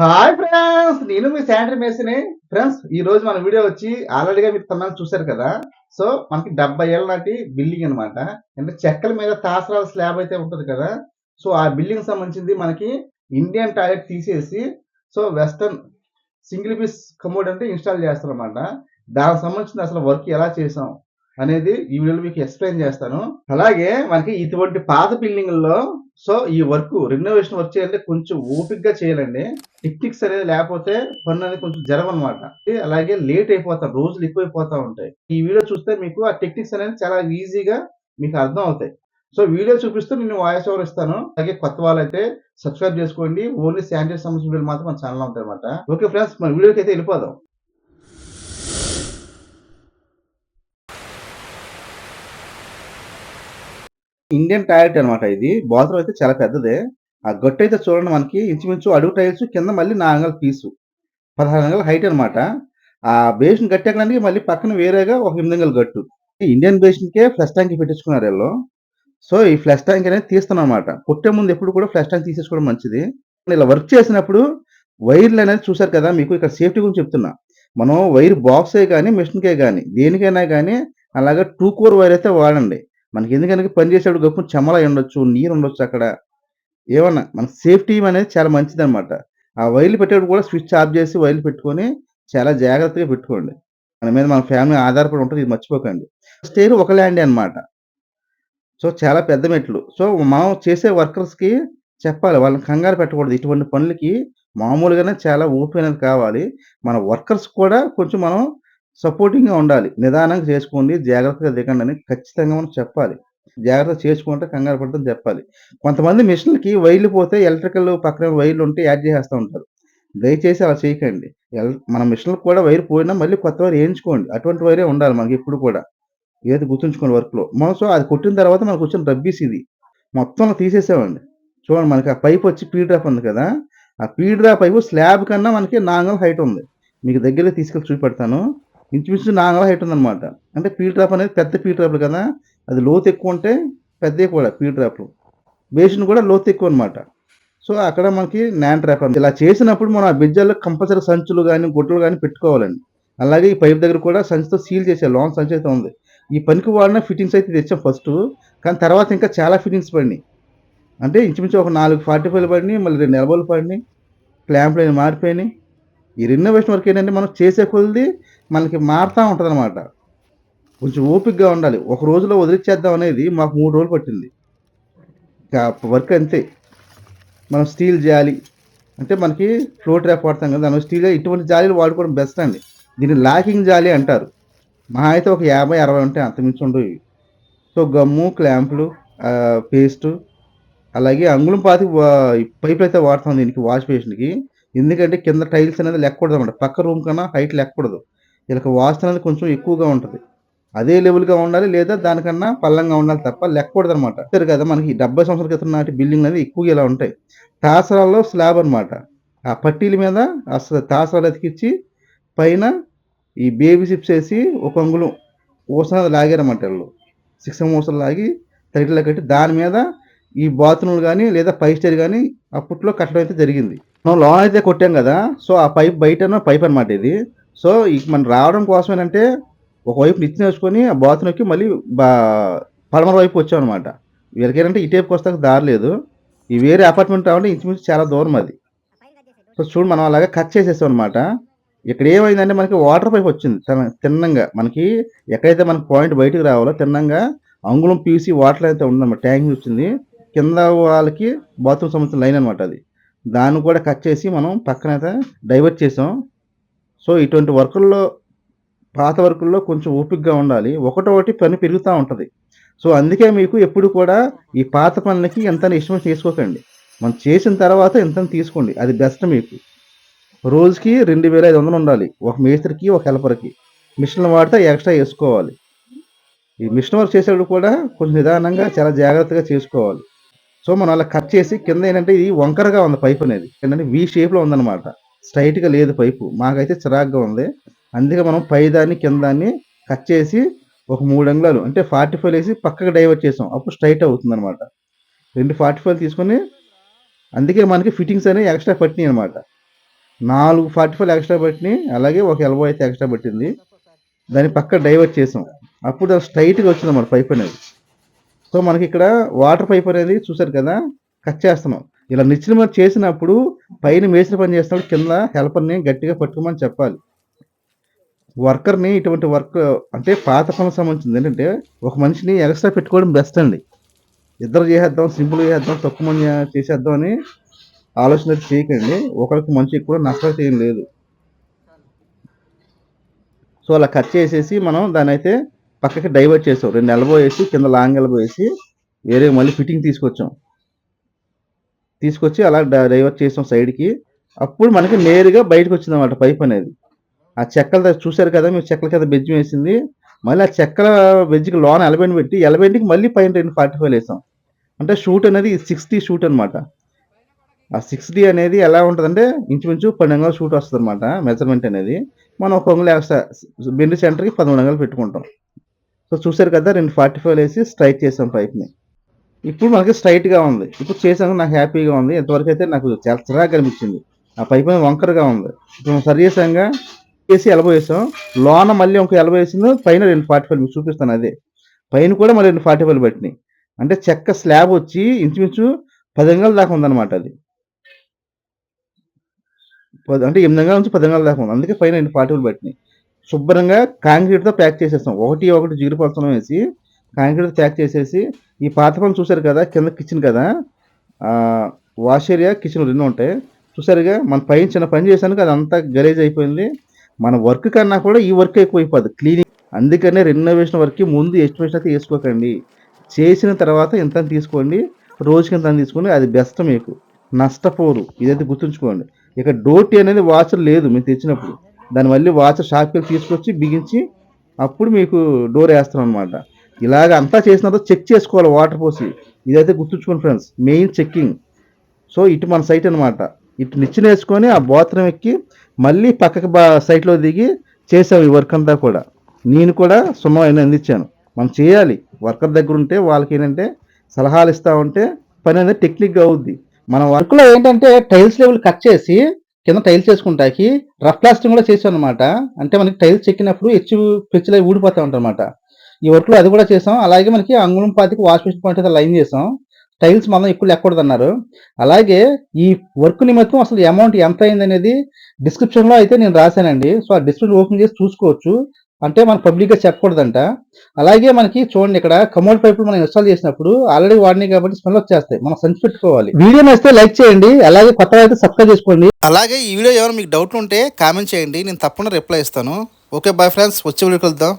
Hi friends నేను మీ శాండ్రీ మేసిని friends ఈ రోజు మన వీడియో వచ్చి ఆల్రెడీగా మీరు తమిళ చూశారు కదా. సో మనకి డెబ్బై ఏళ్ళ నాటి బిల్డింగ్ అన్నమాట. అంటే చెక్కల మీద తాసరాల స్లాబ్ అయితే ఉంటుంది కదా. సో ఆ బిల్డింగ్ సంబంధించింది మనకి ఇండియన్ టాయిలెట్ తీసేసి so western single piece commode అంటే ఇన్స్టాల్ చేస్తాం అనమాట దానికి సంబంధించిన అసలు వర్క్ ఎలా చేసాం అనేది ఈ వీడియోలో మీకు ఎక్స్ప్లెయిన్ చేస్తాను. అలాగే మనకి ఇటువంటి పాత బిల్డింగ్లో సో ఈ వర్క్ రినోవేషన్ వర్క్ చేయాలంటే కొంచెం ఓపిక్గా చేయాలండి. టెక్నిక్స్ అనేది లేకపోతే పని అనేది కొంచెం జరగనమాట. అలాగే లేట్ అయిపోతాం రోజులు ఎక్కువైపోతా ఉంటాయి. ఈ వీడియో చూస్తే మీకు ఆ టెక్నిక్స్ అనేది చాలా ఈజీగా మీకు అర్థం అవుతాయి సో వీడియో చూపిస్తూ నేను వాయిస్ ఓవర్ ఇస్తాను. అలాగే కొత్త వాళ్ళైతే సబ్స్క్రైబ్ చేసుకోండి. ఓన్లీ శానిటరీ సంబంధించిన వీడియోలు మాత్రం మన ఛానల్ ఉంటాయి అనమాట ఓకే ఫ్రెండ్స్ మన వీడియోకి అయితే వెళ్ళిపోదాం. ఇండియన్ టాయిలెట్ అనమాట ఇది. బాత్రూమ్ అయితే చాలా పెద్దదే. ఆ గట్టు అయితే చూడండి మనకి. ఇంచుమించు అడుగు టైల్స్ కింద మళ్ళీ నాలుగు అంగల పీసు పదహారు అంగల హైట్ అనమాట ఆ బేసిన్ గట్టెక్కడానికి మళ్ళీ పక్కన వేరేగా ఒక ఎనిమిది అంగల గట్టు. ఇండియన్ బేసిన్కే ఫ్లష్ ట్యాంక్ పెట్టించుకున్నారు వీళ్ళు. సో ఈ ఫ్లష్ ట్యాంక్ అనేది తీస్తాను అనమాట పుట్టే ముందు ఎప్పుడు కూడా ఫ్లష్ ట్యాంక్ తీసేసుకోవడం మంచిది. ఇలా వర్క్ చేసినప్పుడు వైర్లు అనేది చూసారు కదా మీకు? ఇక్కడ సేఫ్టీ గురించి చెప్తున్నా. మనం వైర్ బాక్సే కానీ మిషన్కే కానీ దేనికైనా కానీ అలాగే టూ కోర్ వైర్ అయితే వాడండి. మనకి ఎందుకంటే పని చేసేటప్పుడు గప్పు చెమల ఉండొచ్చు నీరు ఉండొచ్చు అక్కడ. ఏమన్నా మన సేఫ్టీ అనేది చాలా మంచిది అనమాట ఆ వైర్లు పెట్టేటప్పుడు కూడా స్విచ్ ఆఫ్ చేసి వైర్లు పెట్టుకొని చాలా జాగ్రత్తగా పెట్టుకోండి. మన మీద మన ఫ్యామిలీ ఆధారపడి ఉంటుంది ఇది మర్చిపోకండి. స్టేర్ ఒక ల్యాండే అనమాట సో చాలా పెద్ద మెట్లు. సో మనం చేసే వర్కర్స్కి చెప్పాలి వాళ్ళని కంగారు పెట్టకూడదు. ఇటువంటి పనులకి మామూలుగానే చాలా ఓపెన్ అనేది కావాలి. మన వర్కర్స్ కూడా కొంచెం మనం సపోర్టింగ్‌గా ఉండాలి. నిదానంగా చేసుకోండి. జాగ్రత్తగా దిగండి అని ఖచ్చితంగా మనం చెప్పాలి. జాగ్రత్తగా చేసుకుంటే కంగారు పడద్దని చెప్పాలి. కొంతమంది మిషన్‌లకి వైర్లు పోతే ఎలక్ట్రికల్ పక్కన వైర్లు ఉంటే యాడ్ చేసేస్తూ ఉంటారు. దయచేసి అలా చేయకండి. ఎల్ మన మిషన్‌లకు కూడా వైర్ పోయినా మళ్ళీ కొత్త వైర్ వేయించుకోండి అటువంటి వైరే ఉండాలి మనకి ఇప్పుడు కూడా. ఏది గుర్తుంచుకోండి వర్క్‌లో. మనం సో అది కొట్టిన తర్వాత మనకు వచ్చిన రబ్బీస్ ఇది. మొత్తం తీసేసామండి. చూడండి మనకి ఆ పైప్ వచ్చి పీడ్రాప్ ఉంది కదా! ఆ పీడ్రాప్ పైపు స్లాబ్ కన్నా మనకి నాంగల్ హైట్ ఉంది. మీకు దగ్గరే తీసుకెళ్ళి చూపెడతాను. ఇంచుమించు 4 హైట్ ఉందన్నమాట. అంటే పీ డ్రాప్ అనేది పెద్ద పీ డ్రాప్‌లు కదా! అది లోతు ఎక్కువ ఉంటే పెద్దవి కూడా పీ డ్రాప్‌లు. బేసిన్ కూడా లోతు ఎక్కువ అనమాట. సో అక్కడ మనకి నాన్ ట్రాప్ ఇలా చేసినప్పుడు మనం ఆ బిజ్జాల్లో కంపల్సరీ సంచులు కానీ గుడ్డలు కానీ పెట్టుకోవాలండి. అలాగే ఈ పైప్ దగ్గర కూడా సంచితో సీల్ చేసేయాలి. లాంగ్ సంచి అయితే ఉంది. ఈ పనికి వాడిన ఫిట్టింగ్స్ అయితే తెచ్చాం ఫస్ట్ కానీ తర్వాత ఇంకా చాలా ఫిట్టింగ్స్ పడినాయి. అంటే ఇంచుమించు ఒక 4 45లు పడినాయి. మళ్ళీ 2 ఎల్బోలు పడినాయి. క్లాంప్లు మారిపోయినాయి. ఈ రినోవేషన్ వర్క్ ఏంటంటే మనం చేసే కొద్ది మనకి మారుతూ ఉంటుంది అనమాట కొంచెం ఓపికగా ఉండాలి. ఒక రోజులో వదిలిచ్చేద్దాం అనేది మాకు మూడు రోజులు పట్టింది. వర్క్ అంతే. మనం స్టీల్ జాలి అంటే మనకి ఫ్లో ట్రాప్ వాడతాం కదా! దాని స్టీల్ ఇటువంటి జాలీలు వాడుకోవడం బెస్ట్ అండి. దీన్ని లాకింగ్ జాలీ అంటారు. మహా అయితే ఒక 50, 60 ఉంటాయి. అంతమించి ఉండవు ఇవి. సో గమ్ము, క్లాంపులు పేస్టు అలాగే అంగుళం పాతికి పైపులు అయితే వాడతాం దీనికి వాష్ బేసిన్‌కి. ఎందుకంటే కింద టైల్స్ అనేది లెక్కకూడదనమాట. పక్క రూమ్ కన్నా హైట్ లెక్కకూడదు. వీళ్ళకి వాసన అనేది కొంచెం ఎక్కువగా ఉంటుంది అదే లెవెల్‌గా ఉండాలి లేదా దానికన్నా పల్లంగా ఉండాలి తప్ప లెక్కకూడదనమాట. సరే కదా! మనకి 70 సంవత్సరాల క్రితం నాటి బిల్డింగ్ అనేది ఎక్కువగా ఇలా ఉంటాయి. తాసరాల్లో స్లాబ్ అనమాట. ఆ పట్టీల మీద అసలు తాసరాలు అతికిచ్చి పైన ఈ బేబీ చిప్స్ వేసి ఒక అంగుళం ఊసన లాగారనమాట లాగారన్నమాట ఈళ్ళు. 6 ఎం ఊసలు లాగి టైట్‌లా కట్టి దాని మీద ఈ బాత్రూమ్‌లు కానీ లేదా పై స్టైర్ కానీ అప్పట్లో కట్టడం అయితే జరిగింది. మనం లోన అయితే కొట్టాం కదా! సో ఆ పైప్ బయట పైప్ అనమాట ఇది. సో ఇక మనం రావడం కోసం ఏంటంటే ఒకవైపు నిచ్చెన వేసుకొని ఆ బాత్రూమ్‌కి మళ్ళీ బా పడమర వైపు వచ్చామనమాట. వీళ్ళకేంటంటే ఇటువైపుకి వస్తానికి దారి లేదు. ఈ వేరే అపార్ట్‌మెంట్ రావాలంటే ఇంచుమించు చాలా దూరం అది. సో చూడు మనం అలాగా కట్ చేసేసాం అనమాట. ఇక్కడ ఏమైందంటే మనకి వాటర్ పైప్ వచ్చింది. తిన తిన్నంగా మనకి ఎక్కడైతే మనకి పాయింట్ బయటకు రావాలో తిన్నంగా అంగుళం పీసి వాటర్ అయితే ఉందన్నమాట. ట్యాంక్ వచ్చింది. కింద వాళ్ళకి బాత్రూమ్ సంబంధించిన లైన్ అనమాట అది. దాన్ని కూడా కట్ చేసి మనం పక్కనైతే డైవర్ట్ చేసాం. సో ఇటువంటి వర్కుల్లో పాత వర్కుల్లో కొంచెం ఓపికగా ఉండాలి. ఒకటొకటి పని పెరుగుతూ ఉంటుంది సో అందుకే మీకు ఎప్పుడు కూడా ఈ పాత పనులకి ఎంత ఇష్టం చేసుకోకండి. మనం చేసిన తర్వాత ఎంత తీసుకోండి. అది బెస్ట్ మీకు. రోజుకి 2500 ఉండాలి. ఒక మేస్త్రికి, ఒక హెల్పర్‌కి. మిషన్‌లు వాడితే ఎక్స్‌ట్రా వేసుకోవాలి ఈ మిషన్ వర్క్ చేసేటప్పుడు కూడా కొంచెం నిదానంగా చాలా జాగ్రత్తగా చేసుకోవాలి. సో మనం అలా కట్ చేసి కింద ఏంటంటే ఇది వంకరగా ఉంది పైప్ అనేది. ఏంటంటే వి షేప్‌లో ఉందన్నమాట. స్ట్రైట్గా లేదు పైపు. మాకైతే చిరాగ్గా ఉంది. అందుకే మనం పైదాన్ని, కిందాన్ని కట్ చేసి ఒక మూడు అంగుళాలు అంటే 45 ఏసి పక్కకి డైవర్ట్ చేసాం. అప్పుడు స్ట్రెయిట్ అవుతుందన్నమాట. 2 45 తీసుకొని అందుకే మనకి ఫిట్టింగ్స్ అనేవి ఎక్స్‌ట్రా పట్టినాయి అనమాట నాలుగు ఫార్టీ ఫైవ్ ఎక్స్ట్రా పట్టినాయి అలాగే ఒక ఎల్బో అయితే ఎక్స్ట్రా పట్టింది దాన్ని పక్క డైవర్ట్ చేసాం అప్పుడు అది స్ట్రైట్గా వచ్చింది అన్నమాట పైప్ అనేది సో మనకి ఇక్కడ వాటర్ పైప్ అనేది చూసారు కదా కట్ చేస్తున్నాం. ఇలా నిచ్చిన చేసినప్పుడు పైన మేసిన పని చేస్తున్నప్పుడు కింద హెల్పర్ని గట్టిగా పట్టుకోమని చెప్పాలి. వర్కర్ని ఇటువంటి వర్క్ అంటే పాత పనులకు సంబంధించింది ఏంటంటే ఒక మనిషిని ఎక్స్ట్రా పెట్టుకోవడం బెస్ట్ అండి. ఇద్దరు చేసేద్దాం సింపుల్ చేసేద్దాం తక్కువ మంది చేసేద్దాం అని ఆలోచన చేయకండి. ఒకరికి మంచి ఎక్కువ నష్టం ఏం లేదు. సో అలా కట్ చేసేసి మనం దాని అయితే పక్కకి డైవర్ట్ చేసాం రెండు ఎల్బో వేసి కింద లాంగ్ ఎల్బో వేసి వేరే మళ్ళీ ఫిట్టింగ్ తీసుకొచ్చాం. తీసుకొచ్చి అలా డైవర్ట్ చేసాం సైడ్కి అప్పుడు మనకి నేరుగా బయటకు వచ్చింది పైప్ అనేది. ఆ చెక్కల చూశారు కదా మేము చెక్కల కింద బెజ్జం వేసింది. మళ్ళీ ఆ చెక్కల బెజ్జికి లోన ఎలబెండ్ పెట్టి ఎలబెండ్కి మళ్ళీ పైన రెండు ఫార్టీ ఫైవ్ వేసాం. అంటే షూట్ అనేది సిక్స్టీ షూట్ అనమాట ఆ సిక్స్టీ అనేది ఎలా ఉంటుందంటే ఇంచుమించు పన్నెండు అంగళాల షూట్ వస్తుంది అనమాట మెజర్మెంట్ అనేది. మనం ఒక అంగుళం ఎక్స్ట్రా బెండ్ సెంటర్కి పదమూడు అంగళాలు పెట్టుకుంటాం. సో చూశారు కదా రెండు ఫార్టీ ఫైవ్ వేసి స్ట్రైట్ చేసాం పైప్ని ఇప్పుడు మనకి స్ట్రైట్గా ఉంది. ఇప్పుడు చేసాను నాకు హ్యాపీగా ఉంది. ఎంతవరకు అయితే నాకు చాలా చిరాగా కనిపించింది ఆ పైప్ అనేది వంకరగా ఉంది. ఇప్పుడు మనం సరి చేసాంగా వేసి ఎలబో వేసాం. లోన మళ్ళీ ఇంకో ఎలబో వేసింది. పైన రెండు ఫార్టీ ఫైవ్ మీకు చూపిస్తాను అదే. పైన కూడా మళ్ళీ రెండు ఫార్టీ ఫైవ్ పట్టినాయి. అంటే చెక్క స్లాబ్ వచ్చి ఇంచుమించు పది అంగాల దాకా ఉందన్నమాట అది. అంటే ఎనిమిది అంగాల నుంచి పది అంగాల దాకా ఉంది. అందుకే పైన రెండు ఫార్టీ ఫైవ్ పట్టినాయి. శుభ్రంగా కాంక్రీట్తో ప్యాక్ చేసేస్తాం. ఒకటి ఒకటి జిగురు వేసి కాంక్రీట్తో ప్యాక్ చేసేసి ఈ పాత పనులు చూశారు కదా కింద కిచెన్ కదా వాష్ ఏరియా కిచెన్ రెండు ఉంటాయి. చూసారుగా మన పైన చిన్న పని చేశాను కదా అంతా గరేజ్ అయిపోయింది. మన వర్క్ కన్నా కూడా ఈ వర్క్ ఎక్కువ అయిపోద్ది క్లీనింగ్ అందుకనే రెనోవేషన్ వర్క్కి ముందు ఎస్టిమేషన్ అయితే వేసుకోకండి. చేసిన తర్వాత ఇంత తీసుకోండి. రోజుకి ఇంత తీసుకోండి. అది బెస్ట్ మీకు. నష్టపోరు. ఇదైతే గుర్తుంచుకోండి. ఇక డోటీ అనేది వాచర్ లేదు మీరు తెచ్చినప్పుడు. దాని మళ్ళీ వాచ్ షాప్కి తీసుకొచ్చి బిగించి అప్పుడు మీకు డోర్ వేస్తాం అనమాట ఇలాగ అంతా చేసిన తర్వాత చెక్ చేసుకోవాలి వాటర్ పోసి. ఇదైతే గుర్తుంచుకోండి ఫ్రెండ్స్ మెయిన్ చెక్కింగ్. సో ఇటు మన సైట్ అనమాట ఇటు నిచ్చెన వేసుకొని ఆ బాత్రూమ్ ఎక్కి మళ్ళీ పక్కకి బా సైట్లో దిగి చేసాం ఈ వర్క్ అంతా కూడా. నేను కూడా సున్నం అయినా అందించాను. మనం చేయాలి. వర్కర్ దగ్గర ఉంటే వాళ్ళకి ఏంటంటే సలహాలు ఇస్తా ఉంటే పని అనేది టెక్నిక్గా అవుద్ది. మన వర్క్లో ఏంటంటే టైల్స్ లెవెల్ కట్ చేసి కింద టైల్స్ వేసుకుంటాకి. రఫ్ ప్లాస్టింగ్ కూడా చేసాం అనమాట అంటే మనకి టైల్స్ చెక్కినప్పుడు హెచ్చు పెచ్చులు ఊడిపోతా ఉంటాయి ఈ వర్క్లో అది కూడా చేసాం. అలాగే మనకి అంగుళం పాతికి వాష్ మిషన్ పాయింట్ అయితే లైన్ చేసాం. టైల్స్ మనం ఎక్కువ లెక్కకూడదు అన్నారు. అలాగే ఈ వర్క్ నిమిత్తం అసలు అమౌంట్ ఎంత అయింది అనేది డిస్క్రిప్షన్లో అయితే నేను రాశానండి. సో ఆ డిస్క్రిప్షన్ ఓపెన్ చేసి చూసుకోవచ్చు. అంటే మనం పబ్లిక్గా చెప్పకూడదంట. అలాగే మనకి చూడండి ఇక్కడ కమోడ్ పైపులు మనం ఇన్స్టాల్ చేసినప్పుడు ఆల్రెడీ వాడినాయి కాబట్టి స్మెల్ వచ్చేస్తాయి. మనం సంచి పెట్టుకోవాలి. వీడియో నచ్చితే లైక్ చేయండి. అలాగే కొత్త అయితే సబ్స్క్రైబ్ చేసుకోండి. అలాగే ఈ వీడియో ఏమైనా మీకు డౌట్ ఉంటే కామెంట్ చేయండి. నేను తప్పకుండా రిప్లై ఇస్తాను. ఓకే బాయ్ ఫ్రెండ్స్ వచ్చే వీడియో కలుద్దాం.